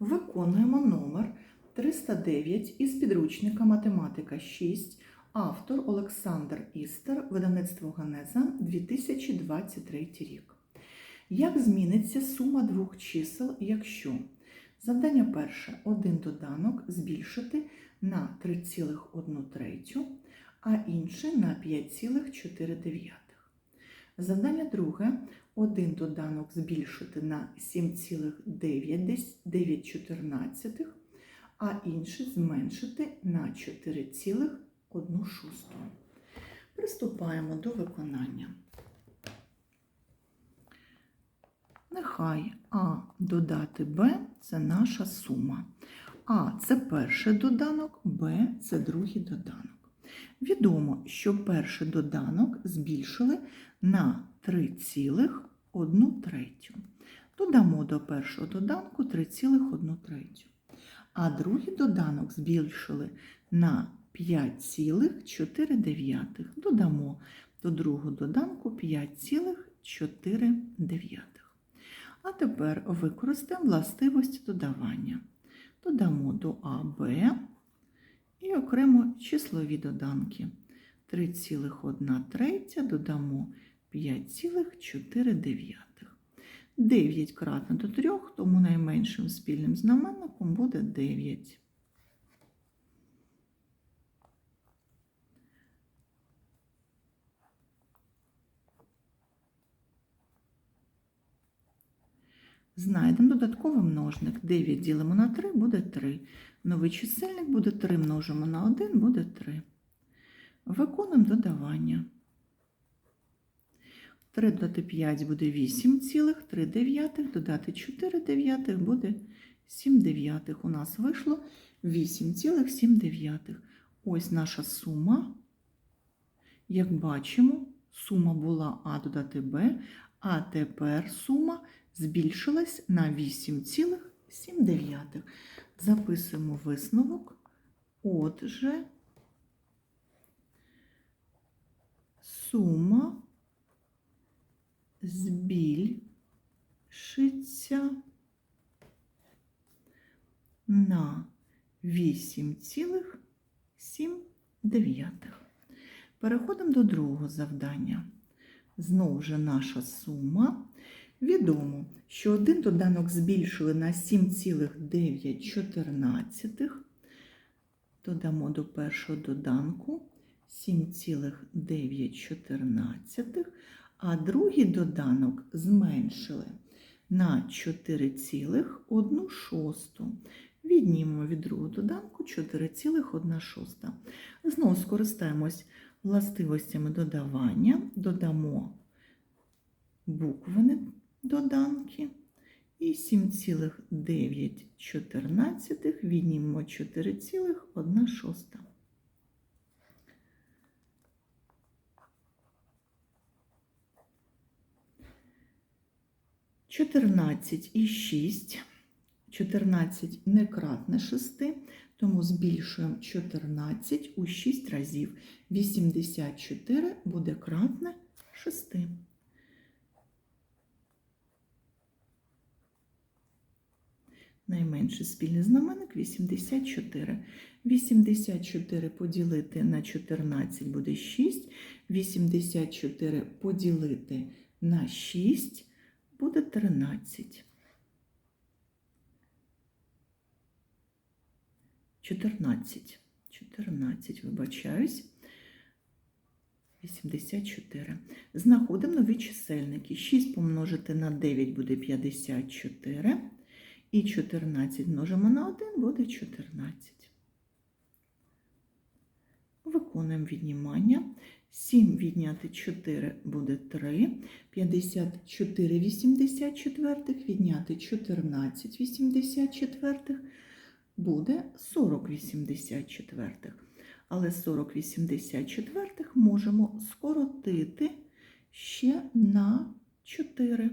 Виконуємо номер 309 із підручника Математика 6, автор Олександр Істер, видавництво Генеза 2023 рік. Як зміниться сума двох чисел, якщо завдання перше один доданок збільшити на 3,1 третю, а інший на 5,4. Завдання друге один доданок збільшити на 7,914, а інший зменшити на 4,1 шосту. Приступаємо до виконання. Нехай А додати Б це наша сума. А це перший доданок, Б це другий доданок. Відомо, що перший доданок збільшили на 3,1 третю. Додамо до першого доданку 3,1 третю. А другий доданок збільшили на 5,4. Додамо до другого доданку 5,4. А тепер використаємо властивості додавання. Додамо до А, Б і окремо числові доданки. 3,1 третя додамо 5,4. 9 кратно до 3, тому найменшим спільним знаменником буде 9. Знайдемо додатковий множник. 9 ділимо на 3 буде 3. Новий чисельник буде 3 множимо на 1 буде 3. Виконуємо додавання. 3 додати 5 буде 8 цілих, 3 дев'ятих, додати 4 дев'ятих буде 7 дев'ятих. У нас вийшло 8 цілих 7 дев'ятих. Ось наша сума. Як бачимо, сума була А додати Б, а тепер сума збільшилась на 8,7. Записуємо висновок. Отже, сума збільшиться на 8,7. Переходимо до другого завдання. Знову ж наша сума. Відомо, що один доданок збільшили на 7,914. Додамо до першого доданку 7,914, а другий доданок зменшили на 4,1 шосту. Віднімемо від другого доданку 4,1 шоста. Знову скористаємось властивостями додавання, додамо буквини доданки. І 7,914 віднімемо 4,1 шоста. Чотирнадцять і шість. 14 не кратне 6, тому збільшуємо 14 у 6 разів. 84 буде кратне 6. Найменший спільний знаменник 84. 84 поділити на 14 буде 6. 84 поділити на 6 буде 13. 14. 14, вибачаюсь. 84. Знаходимо нові чисельники. 6 помножити на 9 буде 54. І 14 множимо на 1 буде 14. Виконуємо віднімання. 7 відняти 4 буде 3. 54 84 відняти 14 84 буде 40 84. Але 40 84 можемо скоротити ще на 4.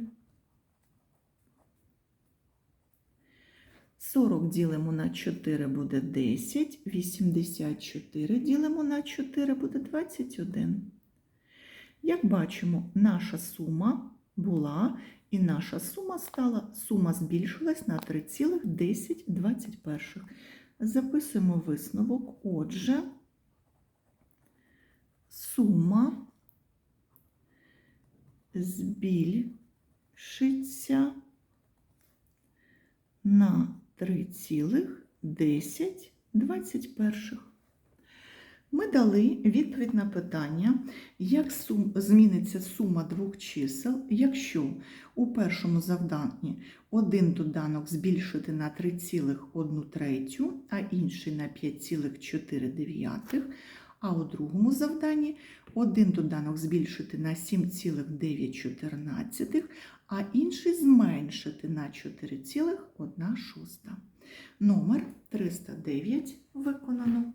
40 ділимо на 4 буде 10, 84 ділимо на 4 буде 21. Як бачимо, наша сума була, і наша сума стала, сума збільшилась на 3,1021. Записуємо висновок. Отже, сума збільшиться на 3,1021. Ми дали відповідь на питання, як сум, зміниться сума двох чисел, якщо у першому завданні один доданок збільшити на 3,1 третю, а інший на 5,4, а у другому завданні один доданок збільшити на 7,914, а інший зменшити на 4,1 шоста. Номер 309 виконано.